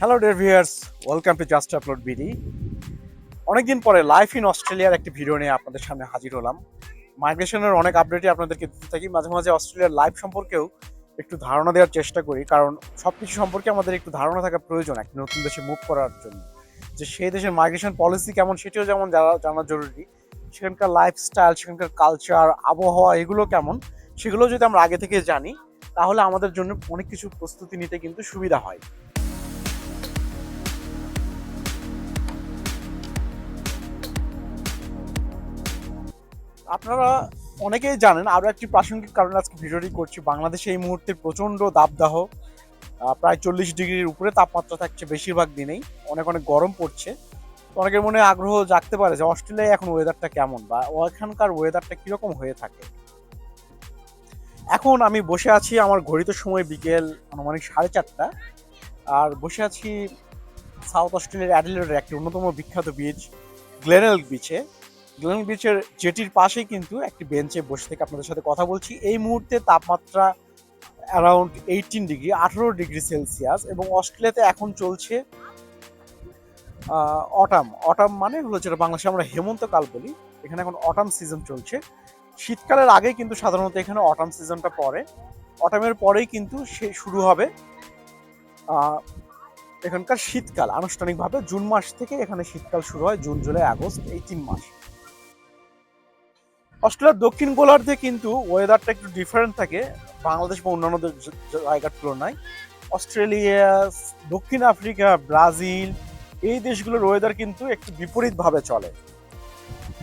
Hello dear viewers welcome to just upload BD অনেকদিন পরে life in অস্ট্রেলিয়ার একটি ভিডিও নিয়ে আপনাদের সামনে হাজির হলাম। মাইগ্রেশনের অনেক আপডেটই আপনাদেরকে দিতে থাকি। মাঝে মাঝে অস্ট্রেলিয়ার লাইফ সম্পর্কেও একটু ধারণা দেওয়ার চেষ্টা করি, কারণ সব কিছু সম্পর্কে আমাদের একটু ধারণা থাকা প্রয়োজন একটা নতুন দেশে মুভ করার জন্য। যে সেই দেশের মাইগ্রেশন পলিসি কেমন, সেটিও যেমন জানা জানা জরুরি। সেখানকার লাইফস্টাইল সেখানকার কালচার আবহাওয়া, এগুলো কেমন, সেগুলো যদি আমরা আগে থেকে জানি, তাহলে আমাদের জন্য অনেক কিছু প্রস্তুতি নিতে কিন্তু সুবিধা হয়। আপনারা অনেকেই জানেন, আরও একটি প্রাসঙ্গিক কারণে আজকে ভিডিওটি করছি। বাংলাদেশে এই মুহূর্তে প্রচণ্ড দাবদাহ প্রায় চল্লিশ ডিগ্রির উপরে তাপমাত্রা থাকছে বেশিরভাগ দিনেই। অনেক অনেক গরম পড়ছে। অনেকের মনে আগ্রহ জাগতে পারে যে অস্ট্রেলিয়ায় এখন ওয়েদারটা কেমন বা ওখানকার ওয়েদারটা কীরকম হয়ে থাকে। এখন আমি বসে আছি আমার ঘড়িত সময় বিকেল আনুমানিক সাড়ে চারটা। আর বসে আছি সাউথ অস্ট্রেলিয়ার অ্যাডিলেডের একটি অন্যতম বিখ্যাত বিচ গ্লেনেল বিচে গ্লেনেল বিচের জেটির পাশেই কিন্তু একটি বেঞ্চে বসে থেকে আপনাদের সাথে কথা বলছি। এই মুহূর্তে তাপমাত্রা অ্যারাউন্ড এইটিন ডিগ্রি আঠারো ডিগ্রি সেলসিয়াস এবং অস্ট্রেলিয়াতে এখন চলছে অটাম অটাম মানে হলো যেটা বাংলাদেশে আমরা হেমন্তকাল বলি, এখানে এখন অটাম সিজন চলছে। শীতকালের আগেই কিন্তু সাধারণত এখানে অটাম সিজনটা পড়ে। অটামের পরেই কিন্তু সে শুরু হবে এখানকার শীতকাল। আনুষ্ঠানিকভাবে জুন মাস থেকে এখানে শীতকাল শুরু হয়, জুন, জুলাই, আগস্ট এই তিন মাস। অস্ট্রেলিয়ার দক্ষিণ গোলার্ধে কিন্তু ওয়েদারটা একটু ডিফারেন্ট থাকে। বাংলাদেশ বা অন্যান্য জায়গার তুলনায়। অস্ট্রেলিয়া, দক্ষিণ আফ্রিকা, ব্রাজিল এই দেশগুলোর ওয়েদার কিন্তু একটু বিপরীতভাবে চলে।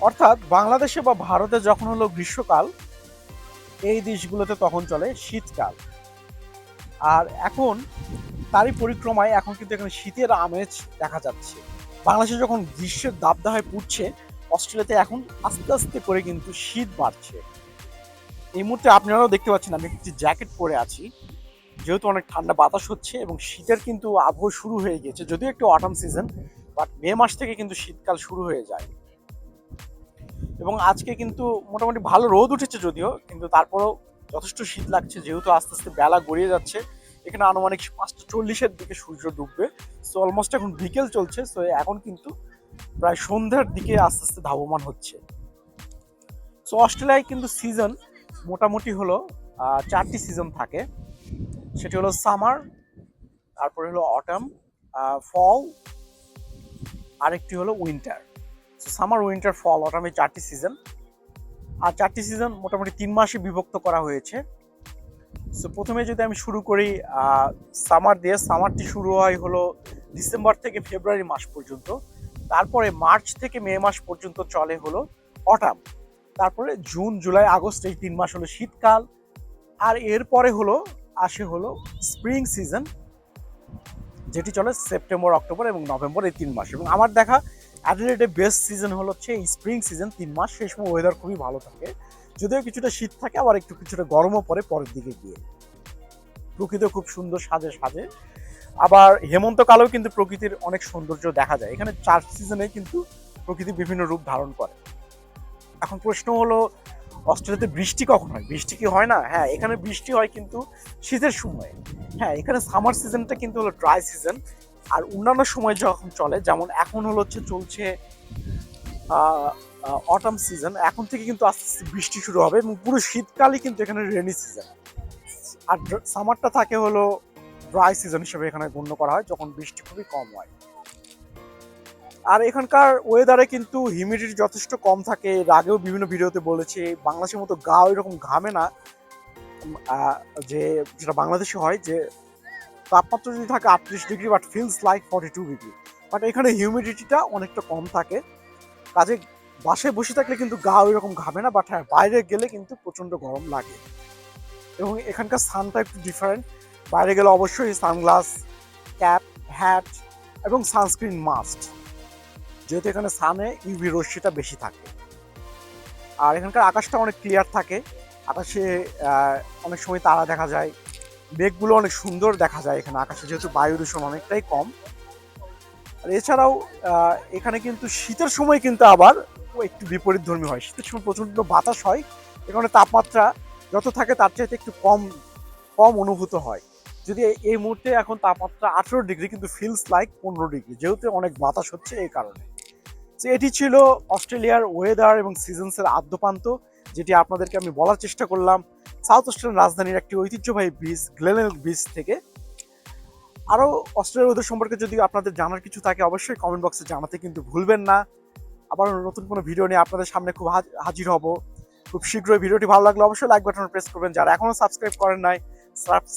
অর্থাৎ বাংলাদেশে বা ভারতে যখন হলো গ্রীষ্মকাল, এই দেশগুলোতে তখন চলে শীতকাল। আর এখন তারই পরিক্রমায় এখন কিন্তু এখানে শীতের আমেজ দেখা যাচ্ছে। বাংলাদেশে যখন গ্রীষ্মের দাবদাহে পুড়ছে অস্ট্রেলিয়াতে এখন আস্তে আস্তে করে কিন্তু শীত বাড়ছে। এই মুহূর্তে আপনারাও দেখতে পাচ্ছেন আমি একটি জ্যাকেট পরে আছি। যেহেতু অনেক ঠান্ডা বাতাস হচ্ছে এবং শীতের কিন্তু আবহাওয়া শুরু হয়ে গেছে, যদিও একটু অটাম সিজন বাট মে মাস থেকে কিন্তু শীতকাল শুরু হয়ে যায়। এবং আজকে কিন্তু মোটামুটি ভালো রোদ উঠেছে যদিও, কিন্তু তারপরেও যথেষ্ট শীত লাগছে, যেহেতু আস্তে আস্তে বেলা গড়িয়ে যাচ্ছে। এখানে আনুমানিক পাঁচটা চল্লিশের দিকে সূর্য ডুববে সো অলমোস্ট এখন বিকেল চলছে সো এখন কিন্তু প্রায় সন্ধ্যার দিকে আস্তে আস্তে ধাবমান হচ্ছে। সো অস্ট্রেলিয়ায় কিন্তু সিজন মোটামুটি হলো চারটি সিজন থাকে। সেটি হলো সামার তারপরে হলো অটাম ফল আরেকটি হলো winter summer winter fall autumn চারটি সিজন আর চারটি সিজন মোটামুটি তিন মাসে বিভক্ত করা হয়েছে। সো প্রথমে যদি আমি শুরু করি সামার দিয়ে সামারটি শুরু হয় হলো ডিসেম্বর থেকে ফেব্রুয়ারি মাস পর্যন্ত। তারপরে মার্চ থেকে মে মাস পর্যন্ত চলে হলো অটাম। তারপরে জুন, জুলাই, আগস্ট এই তিন মাস হলো শীতকাল। আর এরপরে হলো, আসে হলো স্প্রিং সিজন, যেটি চলে সেপ্টেম্বর, অক্টোবর এবং নভেম্বর এই তিন মাস। এবং আমার দেখা অ্যাডিলেডে বেস্ট সিজন হলো হচ্ছে এই স্প্রিং সিজন তিন মাস। সেই সময় ওয়েদার খুবই ভালো থাকে। যদিও কিছুটা শীত থাকে, আবার একটু কিছুটা গরমও পরে পরের দিকে গিয়ে। প্রকৃতি খুব সুন্দর সাজে সাজে। আবার হেমন্তকালেও কিন্তু প্রকৃতির অনেক সৌন্দর্য দেখা যায়। এখানে চার সিজনে কিন্তু প্রকৃতি বিভিন্ন রূপ ধারণ করে। এখন প্রশ্ন হলো, অস্ট্রেলিয়াতে বৃষ্টি কখন হয়? বৃষ্টি কি হয় না? হ্যাঁ এখানে বৃষ্টি হয় কিন্তু শীতের সময়। হ্যাঁ এখানে সামার সিজনটা কিন্তু হলো ড্রাই সিজন। আর অন্যান্য সময় যখন চলে, যেমন এখন হলো হচ্ছে চলছে অটাম সিজন। এখন থেকে কিন্তু আস্তে আস্তে বৃষ্টি শুরু হবে এবং পুরো শীতকালই কিন্তু এখানে রেনি সিজন। আর সামারটা থাকে হলো ড্রাই সিজন হিসেবে এখানে গণ্য করা হয়, যখন বৃষ্টি খুবই কম হয়। আর এখানকার ওয়েদারে কিন্তু হিউমিডিটি যথেষ্ট কম থাকে। এর আগেও বিভিন্ন ভিডিওতে বলেছি, বাংলাদেশের মতো গা এরকম ঘামে না। যে, যেটা বাংলাদেশে হয় যে, তাপমাত্রা যদি থাকে আটত্রিশ degree but feels like forty two degree but এখানে হিউমিডিটিটা অনেকটা কম থাকে। কাজে বাসায় বসে থাকলে কিন্তু গা ওইরকম ঘামে না বাট হ্যাঁ বাইরে গেলে কিন্তু প্রচণ্ড গরম লাগে। এবং এখানকার সানটা একটু ডিফারেন্ট বাইরে গেলে অবশ্যই সানগ্লাস, ক্যাপ হ্যাট এবং সানস্ক্রিন মাস্ট। যেহেতু এখানে সানে ইউভি রশ্মিটা বেশি থাকে। আর এখানকার আকাশটা অনেক ক্লিয়ার থাকে। আকাশে অনেক সময় তারা দেখা যায়। মেঘগুলো অনেক সুন্দর দেখা যায় এখানে আকাশে, যেহেতু বায়ু দূষণ অনেকটাই কম। আর এছাড়াও এখানে কিন্তু শীতের সময় কিন্তু আবার একটু বিপরীত ধর্মী হয়। শীতের সময় প্রচণ্ড বাতাস হয়। এখানে তাপমাত্রা যত থাকে তার চাইতে একটু কম কম অনুভূত হয়। যদি এই- মুহূর্তে এখন তাপমাত্রা আঠেরো ডিগ্রি, কিন্তু ফিলস লাইক পনেরো ডিগ্রি, যেহেতু অনেক বাতাস হচ্ছে এই কারণে। তো এটি ছিল অস্ট্রেলিয়ার ওয়েদার এবং সিজনসের আদ্যপান্ত, যেটি আপনাদেরকে আমি বলার চেষ্টা করলাম সাউথ অস্ট্রেলিয়ান রাজধানীর একটি ঐতিহ্যবাহী বিচ গ্লেনেল বিচ থেকে। আরও অস্ট্রেলিয়ার ওদের সম্পর্কে যদি আপনাদের জানার কিছু থাকে, অবশ্যই কমেন্ট বক্সে জানাতে কিন্তু ভুলবেন না। আবার নতুন কোনো ভিডিও নিয়ে আপনাদের সামনে খুব হাজ- হাজির হব। খুব শীঘ্রই ভিডিওটি ভালো লাগলে অবশ্যই লাইক বাটন প্রেস করবেন। যারা এখনও সাবস্ক্রাইব করেন নাই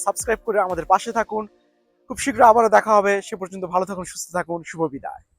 সাবস্ক্রাইব করে আমাদের পাশে থাকুন। খুব শীঘ্র আবারও দেখা হবে। সে পর্যন্ত ভালো থাকুন, সুস্থ থাকুন। শুভ বিদায়।